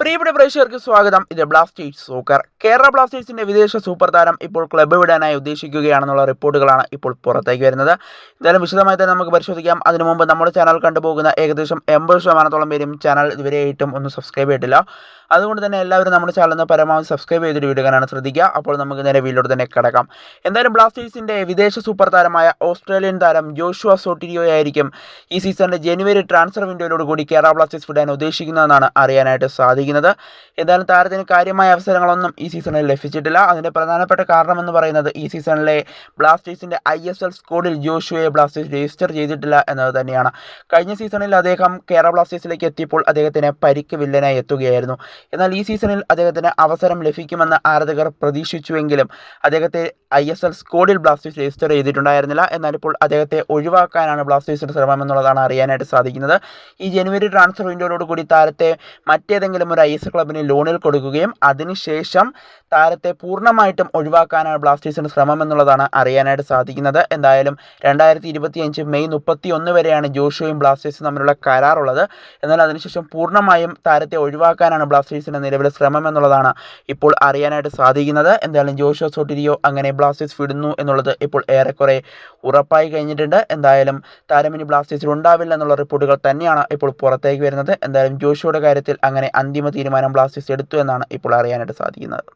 പ്രിയപ്പെട്ട പ്രേക്ഷകർക്ക് സ്വാഗതം. ഇത് ബ്ലാസ്റ്റേഴ്സ് സൂക്കർ കേരള ബ്ലാസ്റ്റേഴ്സിന്റെ വിദേശ സൂപ്പർ താരം ഇപ്പോൾ ക്ലബ്ബ് വിടാനായി ഉദ്ദേശിക്കുകയാണെന്നുള്ള റിപ്പോർട്ടുകളാണ് ഇപ്പോൾ പുറത്തേക്ക് വരുന്നത്. എന്തായാലും വിശദമായി തന്നെ നമുക്ക് പരിശോധിക്കാം. അതിനു മുമ്പ് നമ്മുടെ ചാനൽ കണ്ടുപോകുന്ന ഏകദേശം എൺപത് ശതമാനത്തോളം പേരും ചാനൽ ഇതുവരെയായിട്ടും ഒന്നും സബ്സ്ക്രൈബ് ചെയ്തിട്ടില്ല. അതുകൊണ്ട് തന്നെ എല്ലാവരും നമ്മുടെ ചാനലിന് പരമാവധി സബ്സ്ക്രൈബ് ചെയ്തിട്ട് വീഡിയോ കാണാൻ ശ്രദ്ധിക്കുക. അപ്പോൾ നമുക്ക് നേരെ വീട്ടിലോട്ട് തന്നെ കിടക്കാം. എന്തായാലും ബ്ലാസ്റ്റേഴ്സിന്റെ വിദേശ സൂപ്പർ താരമായ ഓസ്ട്രേലിയൻ താരം ജോഷുവ സോട്ടിരിയോയായിരിക്കും ഈ സീസണിലെ ജനുവരി ട്രാൻസ്ഫർ വിൻഡോയിലോട് കൂടി കേരള ബ്ലാസ്റ്റേഴ്സ് വിടാൻ ഉദ്ദേശിക്കുന്നതെന്നാണ് അറിയാനായിട്ട് സാധിക്കുന്നത് ഏതായാലും താരത്തിന് കാര്യമായ അവസരങ്ങളൊന്നും ഈ സീസണിൽ ലഭിച്ചിട്ടില്ല. അതിന്റെ പ്രധാനപ്പെട്ട കാരണം എന്ന് പറയുന്നത് ഈ സീസണിലെ ബ്ലാസ്റ്റേഴ്സിന്റെ ഐ എസ് എൽ സ്കോഡിൽ ജോഷുവയെ ബ്ലാസ്റ്റേഴ്സ് രജിസ്റ്റർ ചെയ്തിട്ടില്ല എന്നത് തന്നെയാണ്. കഴിഞ്ഞ സീസണിൽ അദ്ദേഹം കേരള ബ്ലാസ്റ്റേഴ്സിലേക്ക് എത്തിയപ്പോൾ അദ്ദേഹത്തിന് പരിക്ക് വില്ലനായി എത്തുകയായിരുന്നു. എന്നാൽ ഈ സീസണിൽ അദ്ദേഹത്തിന് അവസരം ലഭിക്കുമെന്ന് ആരാധകർ പ്രതീക്ഷിച്ചുവെങ്കിലും അദ്ദേഹത്തെ ഐ എസ് എൽ സ്കോഡിൽ ബ്ലാസ്റ്റേഴ്സ് രജിസ്റ്റർ ചെയ്തിട്ടുണ്ടായിരുന്നില്ല. എന്നാൽ ഇപ്പോൾ അദ്ദേഹത്തെ ഒഴിവാക്കാനാണ് ബ്ലാസ്റ്റേഴ്സിന്റെ ശ്രമം എന്നുള്ളതാണ് അറിയാനായിട്ട് സാധിക്കുന്നത്. ഈ ജനുവരി ട്രാൻസ്ഫർ വിൻഡോയോട് കൂടി താരത്തെ മറ്റേതെങ്കിലും ഒരു ഐ എസ് ക്ലബിന് ലോണിൽ കൊടുക്കുകയും അതിനുശേഷം താരത്തെ പൂർണമായിട്ടും ഒഴിവാക്കാനാണ് ബ്ലാസ്റ്റേഴ്സിന് ശ്രമം എന്നുള്ളതാണ് അറിയാനായിട്ട് സാധിക്കുന്നത്. എന്തായാലും രണ്ടായിരത്തി ഇരുപത്തി അഞ്ച് മെയ് മുപ്പത്തി ഒന്ന് വരെയാണ് ജോഷുവും ബ്ലാസ്റ്റേഴ്സും തമ്മിലുള്ള കരാറുള്ളത്. എന്നാൽ അതിനുശേഷം പൂർണമായും താരത്തെ ഒഴിവാക്കാനാണ് ബ്ലാസ്റ്റേഴ്സിന്റെ നിലവിലെ ശ്രമം എന്നുള്ളതാണ് ഇപ്പോൾ അറിയാനായിട്ട് സാധിക്കുന്നത്. എന്തായാലും ജോഷോ സോട്ടിരിയോ അങ്ങനെ ബ്ലാസ്റ്റേഴ്സ് വിടുന്നു എന്നുള്ളത് ഇപ്പോൾ ഏറെക്കുറെ ഉറപ്പായി കഴിഞ്ഞിട്ടുണ്ട്. എന്തായാലും താരമിനി ബ്ലാസ്റ്റേഴ്സിൽ ഉണ്ടാവില്ല എന്നുള്ള റിപ്പോർട്ടുകൾ തന്നെയാണ് ഇപ്പോൾ പുറത്തേക്ക് വരുന്നത്. എന്തായാലും ജോഷിയുടെ കാര്യത്തിൽ അങ്ങനെ അന്തിമ തീരുമാനം ബ്ലാസ്റ്റേഴ്സ് എടുത്തു എന്നാണ് ഇപ്പോൾ അറിയാനായിട്ട് സാധിക്കുന്നത്.